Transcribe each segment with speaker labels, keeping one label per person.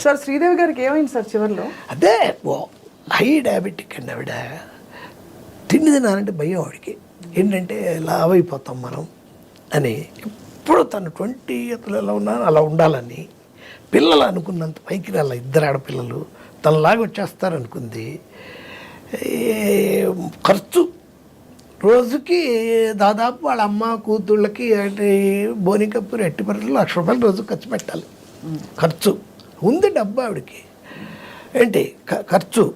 Speaker 1: Sir Sridevi గారికి ఏమైంది sir చివరిలో?
Speaker 2: అదే ఓ హై డయాబెటిక్ అండి ఆవిడ. తిండి తినాలంటే భయం ఆవిడకి. ఏంటంటే లావ్ అయిపోతాం మనం అని. ఎప్పుడు తను ట్వంటీ ఇయర్స్లో ఎలా ఉన్నా అలా ఉండాలని. పిల్లలు అనుకున్నంత పైకి రాల ఇద్దరు ఆడపిల్లలు. తనలాగా వచ్చేస్తారనుకుంది ఖర్చు. రోజుకి దాదాపు వాళ్ళ అమ్మ కూతుళ్ళకి అంటే బోని కప్పు ఎట్టి పరిస్థితుల్లో లక్ష రూపాయలు రోజు ఖర్చు పెట్టాలి. ఖర్చు. ఉంది డబ్బు ఆవిడకి. ఏంటి? ఖ- ఖర్చు.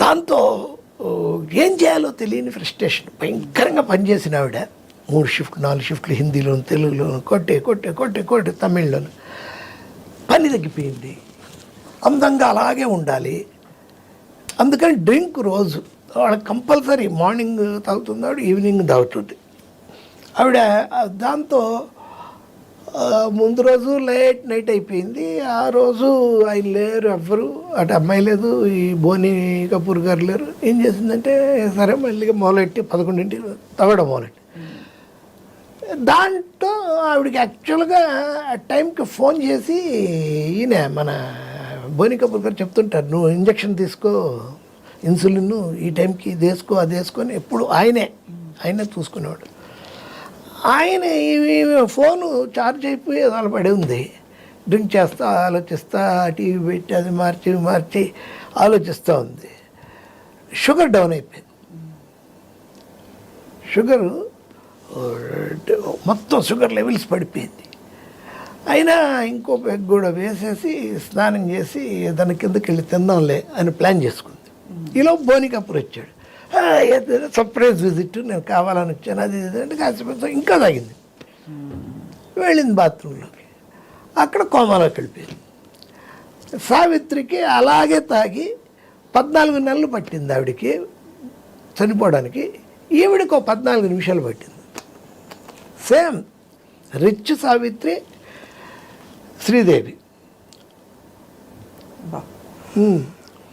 Speaker 2: దాంతో ఏం చేయాలో తెలియని ఫ్రస్ట్రేషన్. భయంకరంగా పనిచేసిన ఆవిడ మూడు షిఫ్ట్ నాలుగు షిఫ్ట్లు హిందీలోను తెలుగులోను కొట్టే కొట్టే కొట్టే కొట్టే తమిళ్ళోను. పని తగ్గిపోయింది. అందంగా అలాగే ఉండాలి. అందుకని డ్రింక్ రోజు. వాళ్ళకి కంపల్సరీ మార్నింగ్ తాగుతుంది ఆవిడ ఈవినింగ్ తాగుతుంది. ఆవిడ దాంతో ముందు రోజు లేట్ నైట్ అయిపోయింది. ఆ రోజు ఆయన లేరు ఎవ్వరు. అటు అమ్మాయి లేదు ఈ బోని కపూర్ గారు లేరు. ఏం చేసిందంటే సరే మళ్ళీ మొదలెట్టి పదకొండింటి తగడం మొదలెట్టి. దాంట్లో ఆవిడకి యాక్చువల్గా ఆ టైంకి ఫోన్ చేసి ఈయన మన బోని కపూర్ గారు చెప్తుంటారు నువ్వు ఇంజక్షన్ తీసుకో ఇన్సులిన్ ఈ టైంకి ఇది వేసుకో అది వేసుకొని. ఎప్పుడు ఆయనే ఆయనే చూసుకునేవాడు. ఆయన ఈ ఫోను ఛార్జ్ అయిపోయి అలా పడి ఉంది. డ్రింక్ చేస్తా ఆలోచిస్తా టీవీ పెట్టి అది మార్చి మార్చి ఆలోచిస్తూ ఉంది. షుగర్ డౌన్ అయిపోయింది. షుగరు మొత్తం షుగర్ లెవెల్స్ పడిపోయింది. అయినా ఇంకో పెగ్ కూడా వేసేసి స్నానం చేసి దాని కిందకి వెళ్ళి తిందాంలే అని ప్లాన్ చేసుకుంది. ఈలో బోని కపూర్ వచ్చాడు. "ఆ, ఏదో సర్ప్రైజ్ విజిట్ నేను కావాలని వచ్చాను. అది ఇది అంటే కాసేపు ఇంకా తాగింది. వెళ్ళింది బాత్రూంలోకి. అక్కడ కోమాలోకి వెళ్ళిపోయింది. సావిత్రికి అలాగే తాగి పద్నాలుగు నెలలు పట్టింది ఆవిడకి చనిపోవడానికి. ఈవిడికి ఒక పద్నాలుగు నిమిషాలు పట్టింది. Same rich Savitri Sridevi.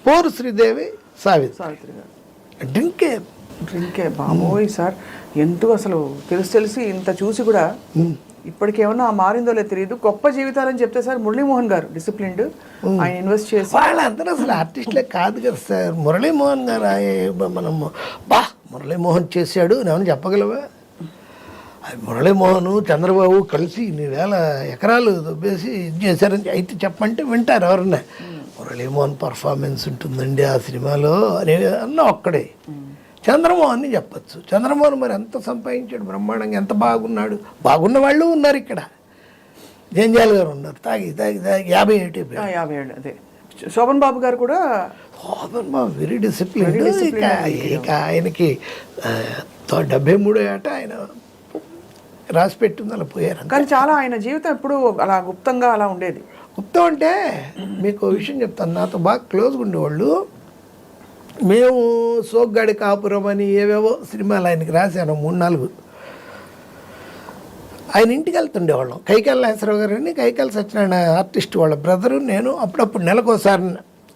Speaker 2: పోరు శ్రీదేవి సావిత్రి.
Speaker 1: సావిత్రి గారు.
Speaker 2: డ్రింకే
Speaker 1: డ్రింకే బాబోయ్ సార్. ఎందుకు అసలు తెలిసి తెలిసి. ఇంత చూసి కూడా ఇప్పటికేమన్నా మారిందో లేదో తెలియదు. గొప్ప జీవితాలని చెప్తే సార్ మురళీమోహన్ గారు డిసిప్లిన్డ్. ఆయన ఇన్వెస్ట్ చేసి
Speaker 2: వాళ్ళందరూ అసలు ఆర్టిస్టులే కాదు కదా సార్. మురళీమోహన్ గారు మనం బా మురళీమోహన్ చేశాడు. నేను చెప్పగలవా? అది మురళీమోహన్ చంద్రబాబు కలిసి ఇన్ని వేల ఎకరాలు దొబ్బేసి ఇది చేశారని అయితే చెప్పంటే వింటారు ఎవరన్నా. మురళీమోహన్ పర్ఫార్మెన్స్ ఉంటుందండి ఆ సినిమాలో అని అన్న ఒక్కడే. చంద్రమోహన్ని చెప్పచ్చు. చంద్రమోహన్ మరి ఎంత సంపాదించాడు? బ్రహ్మాండంగా ఎంత బాగున్నాడు? బాగున్న వాళ్ళు ఉన్నారు ఇక్కడ. జంజాల్ గారు ఉన్నారు. తాగి తాగి తాగి యాభై
Speaker 1: ఆ, యాభై ఏళ్ళు అదే. శోభన్ బాబు గారు కూడా
Speaker 2: వెరీ డిసిప్లిన్ ఇక ఆయనకి డెబ్బై మూడో ఏట ఆయన రాసి పెట్టింది అలా పోయారు
Speaker 1: కానీ చాలా ఆయన జీవితం ఎప్పుడు అలా గుప్తంగా అలా ఉండేది.
Speaker 2: గుప్తం అంటే మీకు విషయం చెప్తాను. నాతో బాగా క్లోజ్గా ఉండేవాళ్ళు. మేము సోగ్గాడి కాపురం అని ఏవేవో సినిమాలు ఆయనకి రాశాను మూడు నాలుగు. ఆయన ఇంటికి వెళ్తుండేవాళ్ళం. కైకాల నాగేశ్వరరావు గారు అని కైకాల సత్యనారాయణ ఆర్టిస్ట్ వాళ్ళ బ్రదరు నేను అప్పుడప్పుడు నెలకోసారి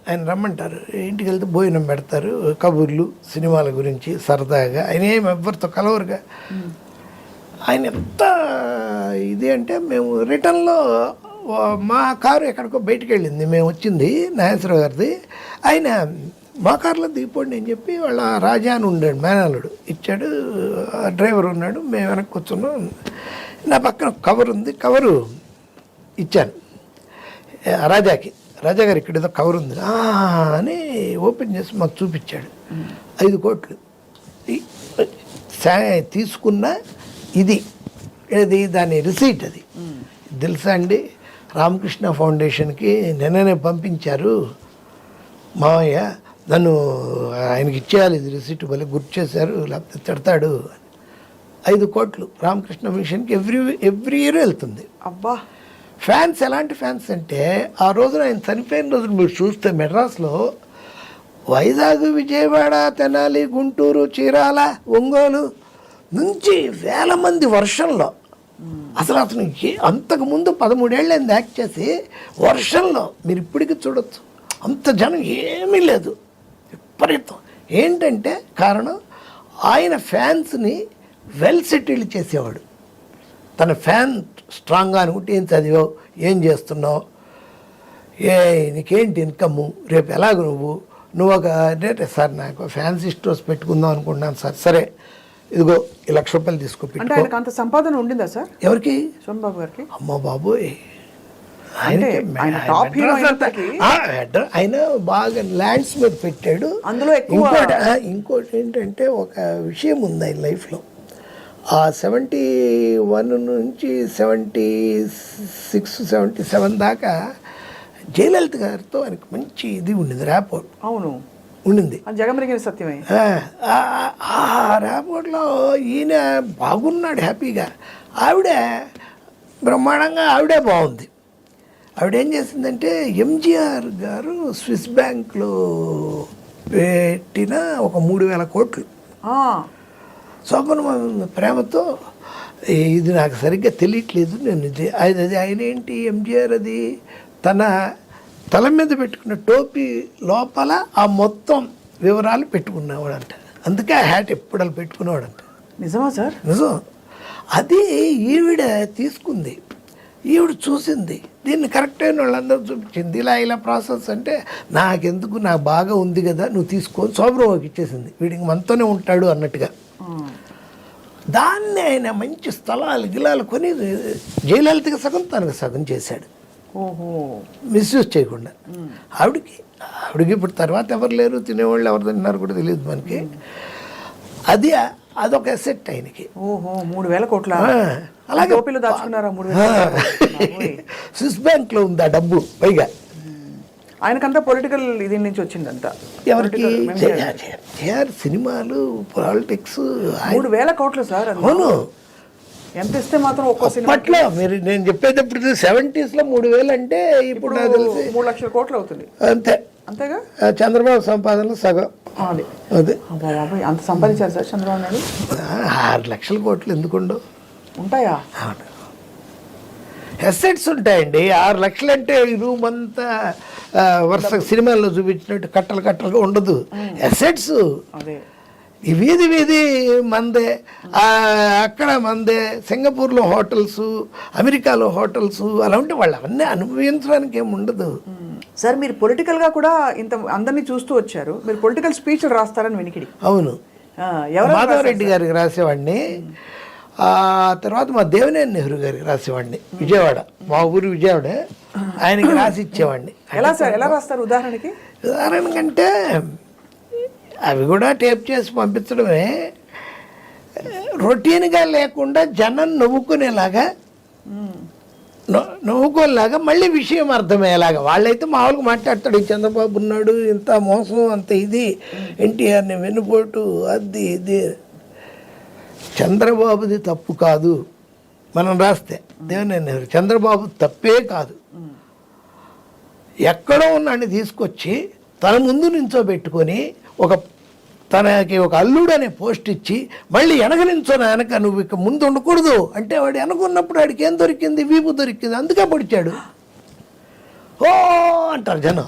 Speaker 2: ఆయన రమ్మంటారు. ఇంటికి వెళ్తే భోజనం పెడతారు కబుర్లు సినిమాల గురించి సరదాగా. ఆయన ఏం ఎవరితో కలవరుగా. ఆయన ఎంత ఇది అంటే మేము రిటర్న్లో మా కారు ఎక్కడికో బయటికి వెళ్ళింది. మేము వచ్చింది నాగేశ్వరరావు గారిది. ఆయన మా కారులో దిగిపోండి అని చెప్పి వాళ్ళ రాజా అని ఉండాడు మేనల్లుడు ఇచ్చాడు. ఆ డ్రైవర్ ఉన్నాడు. మేము వెనక్కి కూర్చున్నాం. నా పక్కన కవర్ ఉంది. కవరు ఇచ్చాను. ఆ రాజాకి. రాజా గారు ఇక్కడ ఏదో కవర్ ఉంది. అని ఓపెన్ చేసి మాకు చూపించాడు. ఐదు కోట్లు. తీసుకున్న ఇది. ఇది దాని రిసీట్ అది. తెలుసా అండి? రామకృష్ణ ఫౌండేషన్కి నిన్ననే పంపించారు. మామయ్య నన్ను ఆయనకి ఇచ్చేయాలి ఇది రిసీట్ భలే గుర్తు చేశారు లేకపోతే తిడతాడు. ఐదు కోట్లు రామకృష్ణ మిషన్కి ఎవ్రీ ఎవ్రీ ఇయర్ వెళ్తుంది.
Speaker 1: అబ్బా!
Speaker 2: ఫ్యాన్స్ ఎలాంటి ఫ్యాన్స్ అంటే ఆ రోజున ఆయన చనిపోయిన రోజున మీరు చూస్తే మెడ్రాస్లో వైజాగ్ విజయవాడ తెనాలి గుంటూరు చీరాల ఒంగోలు నుంచి వేల మంది వర్షంలో అసలు అతను అంతకుముందు పదమూడేళ్ళని యాక్ట్ చేసి వర్షంలో మీరు ఇప్పటికీ చూడొచ్చు. అంత జనం ఏమీ లేదు. విపరీతం. ఏంటంటే కారణం ఆయన ఫ్యాన్స్ని వెల్ సెటిల్ చేసేవాడు. తన ఫ్యాన్ స్ట్రాంగ్గా అనుకుంటే ఏం చదివావు? ఏం చేస్తున్నావు? ఏ నీకేంటి ఇన్కమ్ రేపు ఎలాగ నువ్వు? నువ్వు ఒక అంటే సార్ నాకు ఫ్యాన్సీ స్టోర్స్ పెట్టుకుందాం అనుకుంటున్నాను సార్. సరే. ఇదిగో ఈ లక్ష రూపాయలు తీసుకో
Speaker 1: అంటే ఆయనకు అంత సంపాదన ఉండిందా సార్?
Speaker 2: ఎవరికి?
Speaker 1: సోన్ బాబు గారికి.
Speaker 2: అమ్మ బాబోయ్.
Speaker 1: ఆయన
Speaker 2: బాగా ల్యాండ్స్ మీద పెట్టాడు.
Speaker 1: అందులో
Speaker 2: ఇంకోటి ఇంకోటి ఏంటంటే ఒక విషయం ఉంది ఆయన లైఫ్లో. ఆ సెవెంటీ వన్ నుంచి సెవెంటీ సిక్స్ సెవెంటీ సెవెన్ దాకా జయలలిత గారితో ఆయనకు మంచి ఇది ఉండింది ర్యాపోర్ట్
Speaker 1: అవును.
Speaker 2: ఉండింది.
Speaker 1: అది జగమరిగిన సత్యమే.
Speaker 2: ఆ, ర్యాపోర్ట్లో ఈయన బాగున్నాడు హ్యాపీగా. ఆవిడ బ్రహ్మాండంగా ఆవిడే బాగుంది. ఆవిడ చేసిందంటే ఎంజిఆర్ గారు స్విస్ బ్యాంక్లో పెట్టిన ఒక మూడు వేల కోట్లు. శోభన ప్రేమతో "ఏ, ఇది నాకు సరిగ్గా తెలియట్లేదు నేను అది ఆయన ఏంటి ఎంజిఆర్ అది? తన తల మీద పెట్టుకున్న టోపీ లోపల ఆ మొత్తం వివరాలు పెట్టుకునేవాడంట. అందుకే ఆ హ్యాట్ ఎప్పుడు అలా పెట్టుకునేవాడంట.
Speaker 1: నిజమా సార్?
Speaker 2: నిజం. అది ఈవిడ తీసుకుంది. ఈవిడ చూసింది. దీన్ని కరెక్ట్ అయిన వాళ్ళందరూ చూపించింది. ఇలా ఇలా ప్రాసెస్ అంటే నాకెందుకు? నాకు బాగా ఉంది కదా నువ్వు తీసుకో శోభరావుకి ఇచ్చేసింది. వీడికి మనతోనే ఉంటాడు అన్నట్టుగా. దాన్ని ఆయన మంచి స్థలాలు గిలాలు కొని జయలలితకి సగం తనకు సగం చేశాడు. మిస్యూజ్ చేయకుండా. ఆవిడకి ఆవిడకి ఇప్పుడు తర్వాత ఎవరు లేరు తినేవాళ్ళు ఎవరు తిన్నారు కూడా తెలియదు మనకి. అది అదొక ఎసెట్ ఆయనకి.
Speaker 1: ఓహో మూడు వేల కోట్ల?
Speaker 2: అలాగే
Speaker 1: టోపీలు దాచుకున్నారా మూడు.
Speaker 2: స్విస్ బ్యాంక్లో ఉంది ఆ డబ్బు పైగా.
Speaker 1: ఆయనకంతా పొలిటికల్ ఇది నుంచి వచ్చిందంతా.
Speaker 2: ఎవరికి? సినిమాలు పాలిటిక్స్
Speaker 1: మూడు వేల కోట్లు సార్.
Speaker 2: అవును.
Speaker 1: ఎంత ఇస్తే మాత్రం ఒక్కో సినిమా
Speaker 2: అప్పట్లో మీరు నేను చెప్పేటప్పుడు సెవెంటీస్లో మూడు వేలు అంటే ఇప్పుడు నాకు తెలిసి
Speaker 1: మూడు లక్షల కోట్లు అవుతుంది.
Speaker 2: అంతే.
Speaker 1: అంతేగా?
Speaker 2: చంద్రబాబు సంపాదనలో సగం.
Speaker 1: అది.
Speaker 2: అదే.
Speaker 1: బాబోయ్, అంత సంపాదించారు సార్ చంద్రబాబు నాయుడు?
Speaker 2: ఆరు లక్షల కోట్లు ఎందుకుండవు
Speaker 1: ఉంటాయా?
Speaker 2: అవును. ఎసెట్స్ ఉంటాయండి. ఆరు లక్షలు అంటే ఈ రూమ్ అంతా వరుస సినిమాల్లో చూపించినట్టు కట్టలు కట్టలుగా ఉండదు. ఎసెట్స్
Speaker 1: అదే.
Speaker 2: ఈ వీధి వీధి మందే అక్కడ మందే సింగపూర్లో హోటల్స్ అమెరికాలో హోటల్స్ అలా ఉంటే వాళ్ళు అవన్నీ అనుభవించడానికి ఏమి ఉండదు.
Speaker 1: సార్ మీరు పొలిటికల్గా కూడా ఇంత అందరినీ చూస్తూ వచ్చారు. మీరు పొలిటికల్ స్పీచ్లు రాస్తారని వినికిడి.
Speaker 2: అవును. మాధవరెడ్డి గారికి రాసేవాడిని. ఆ తర్వాత మా దేవినేని నెహ్రూ గారికి రాసేవాడిని. విజయవాడ. మా ఊరు విజయవాడ. ఆయనకి రాసి ఇచ్చేవాడిని.
Speaker 1: ఎలా సార్ ఎలా రాస్తారు ఉదాహరణకి?
Speaker 2: ఉదాహరణ కంటే అవి కూడా టేప్ చేసి పంపించడమే. రొటీన్గా లేకుండా జనం నవ్వుకునేలాగా నవ్వు- నవ్వుకోలేలాగా మళ్ళీ విషయం అర్థమయ్యేలాగా. వాళ్ళైతే మామూలుగా మాట్లాడతాడు ఈ చంద్రబాబు ఉన్నాడు ఇంత మోసం అంత ఇది ఎన్టీఆర్ని వెన్నుపోటు అది ఇది. చంద్రబాబుది తప్పు కాదు. మనం రాస్తే దేవనేని నెహ్రూ చంద్రబాబు తప్పే కాదు. ఎక్కడో ఉన్నాడిని తీసుకొచ్చి తన ముందు నించోబెట్టుకొని ఒక తనకి ఒక అల్లుడు అనే పోస్ట్ ఇచ్చి మళ్ళీ వెనక వెనక నువ్వు ఇక ముందు ఉండకూడదు అంటే వాడు వెనకున్నప్పుడు వాడికి ఏం దొరికింది? వీపు దొరికింది. అందుకే పొడిచాడు. ఓ అంటారు జనం.